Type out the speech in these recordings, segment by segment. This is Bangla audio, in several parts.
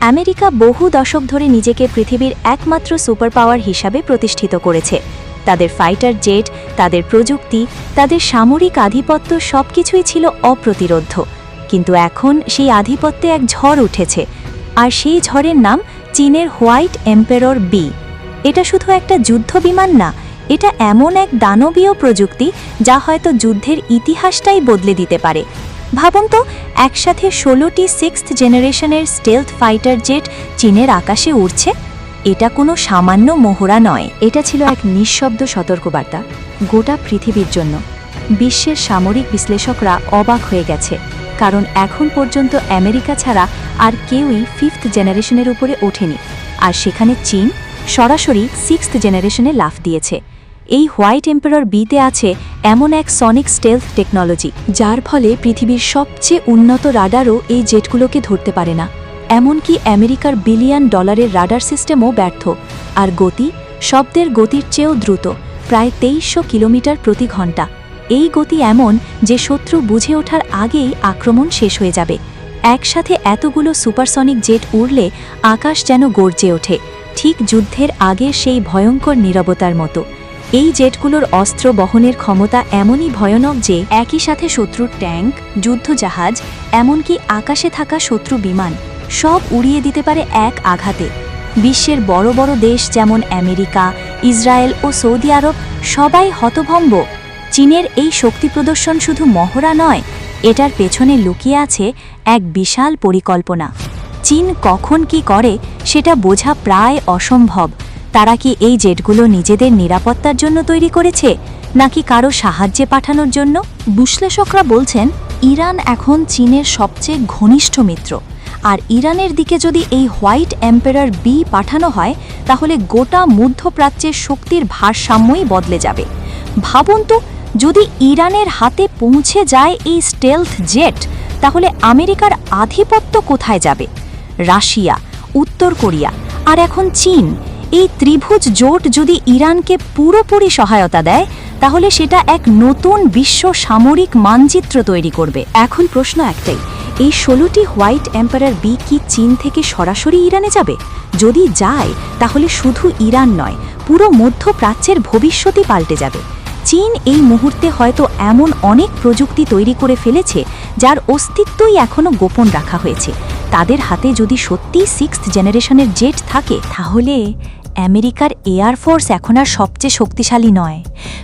আমেরিকা বহু দশক ধরে নিজেকে পৃথিবীর একমাত্র সুপার পাওয়ার হিসাবে প্রতিষ্ঠিত করেছে। তাদের ফাইটার জেট, তাদের প্রযুক্তি, তাদের সামরিক আধিপত্য সবকিছুই ছিল অপ্রতিরোধ্য। কিন্তু এখন সেই আধিপত্যে এক ঝড় উঠেছে, আর সেই ঝড়ের নাম চীনের হোয়াইট এম্পেরর বি। এটা শুধু একটা যুদ্ধ বিমান না, এটা এমন এক দানবীয় প্রযুক্তি যা হয়তো যুদ্ধের ইতিহাসটাই বদলে দিতে পারে। ভাবুন তো, একসাথে ষোলোটি সিক্সথ জেনারেশনের স্টেলথ ফাইটার জেট চীনের আকাশে উড়ছে। এটা কোনো সামান্য মোহরা নয়। এটা ছিল এক নিঃশব্দ সতর্কবার্তা গোটা পৃথিবীর জন্য। বিশ্বের সামরিক বিশ্লেষকরা অবাক হয়ে গেছে, কারণ এখন পর্যন্ত আমেরিকা ছাড়া আর কেউই ফিফথ জেনারেশনের উপরে ওঠেনি। আর সেখানে চীন সরাসরি সিক্সথ জেনারেশনে লাফ দিয়েছে। এই হোয়াইট এম্পারর বিতে আছে এমন এক সনিক স্টেলথ টেকনোলজি, যার ফলে পৃথিবীর সবচেয়ে উন্নত রাডারও এই জেটগুলোকে ধরতে পারে না। এমনকি আমেরিকার বিলিয়ন ডলারের রাডার সিস্টেমও ব্যর্থ, আর গতি, শব্দের গতির চেয়েও দ্রুত, প্রায় তেইশশো কিলোমিটার প্রতি ঘণ্টা। এই গতি এমন যে শত্রু বুঝে ওঠার আগেই আক্রমণ শেষ হয়ে যাবে। একসাথে এতগুলো সুপারসনিক জেট উড়লে আকাশ যেন গর্জে ওঠে, ঠিক যুদ্ধের আগে সেই ভয়ঙ্কর নীরবতার মতো। এই জেটগুলোর অস্ত্র বহনের ক্ষমতা এমনই ভয়ানক যে একই সাথে শত্রুর ট্যাঙ্ক, যুদ্ধজাহাজ, এমনকি আকাশে থাকা শত্রু বিমান সব উড়িয়ে দিতে পারে এক আঘাতে। বিশ্বের বড় বড় দেশ যেমন আমেরিকা, ইসরায়েল ও সৌদি আরব সবাই হতভম্ব। চীনের এই শক্তি প্রদর্শন শুধু মহড়া নয়, এটার পেছনে লুকিয়ে আছে এক বিশাল পরিকল্পনা। চীন কখন কি করে, সেটা বোঝা প্রায় অসম্ভব। তারা কি এই জেটগুলো নিজেদের নিরাপত্তার জন্য তৈরি করেছে, নাকি কারও সাহায্যে পাঠানোর জন্য? বিশ্লেষকরা বলছেন, ইরান এখন চীনের সবচেয়ে ঘনিষ্ঠ মিত্র। আর ইরানের দিকে যদি এই হোয়াইট এম্পেরার বি পাঠানো হয়, তাহলে গোটা মধ্যপ্রাচ্যের শক্তির ভারসাম্যই বদলে যাবে। ভাবুন তো, যদি ইরানের হাতে পৌঁছে যায় এই স্টেলথ জেট, তাহলে আমেরিকার আধিপত্য কোথায় যাবে? রাশিয়া, উত্তর কোরিয়া, আর এখন চীন। এই ত্রিভুজ জোট যদি ইরানকে পুরোপুরি সহায়তা দেয়, তাহলে সেটা এক নতুন বিশ্ব সামরিক মানচিত্র তৈরি করবে। এখন প্রশ্ন একটাই, এই ষোলোটি হোয়াইট এম্পায়ার বি কি চীন থেকে সরাসরি ইরানে যাবে? যদি যায়, তাহলে শুধু ইরান নয়, পুরো মধ্যপ্রাচ্যের ভবিষ্যতই পাল্টে যাবে। চীন এই মুহূর্তে হয়তো এমন অনেক প্রযুক্তি তৈরি করে ফেলেছে, যার অস্তিত্বই এখনও গোপন রাখা হয়েছে। তাদের হাতে যদি সত্যি সিক্সথ জেনারেশনের জেট থাকে, তাহলে আমেরিকার এয়ারফোর্স এখন আর সবচেয়ে শক্তিশালী নয়।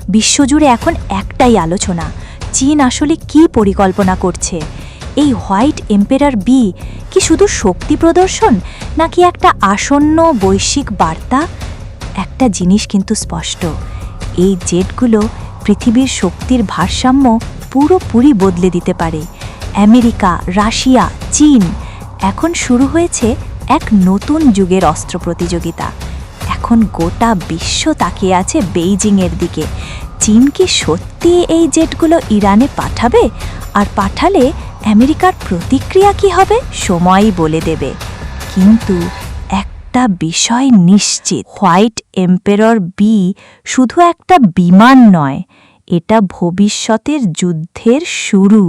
বিশ্বজুড়ে এখন একটাই আলোচনা, চীন আসলে কি পরিকল্পনা করছে? এই হোয়াইট এম্পেরার বি কি শুধু শক্তি প্রদর্শন, নাকি একটা আসন্ন বৈশ্বিক বার্তা? একটা জিনিস কিন্তু স্পষ্ট, এই জেটগুলো পৃথিবীর শক্তির ভারসাম্য পুরোপুরি বদলে দিতে পারে। আমেরিকা, রাশিয়া, চীন, এখন শুরু হয়েছে এক নতুন যুগের অস্ত্র প্রতিযোগিতা। এখন গোটা বিশ্ব তাকিয়ে আছে বেইজিংয়ের দিকে। চীন কি সত্যি এই জেটগুলো ইরানে পাঠাবে? আর পাঠালে আমেরিকার প্রতিক্রিয়া কি হবে? সময়ই বলে দেবে। কিন্তু একটা বিষয় নিশ্চিত, হোয়াইট এম্পেরর বি শুধু একটা বিমান নয়, এটা ভবিষ্যতের যুদ্ধের শুরু।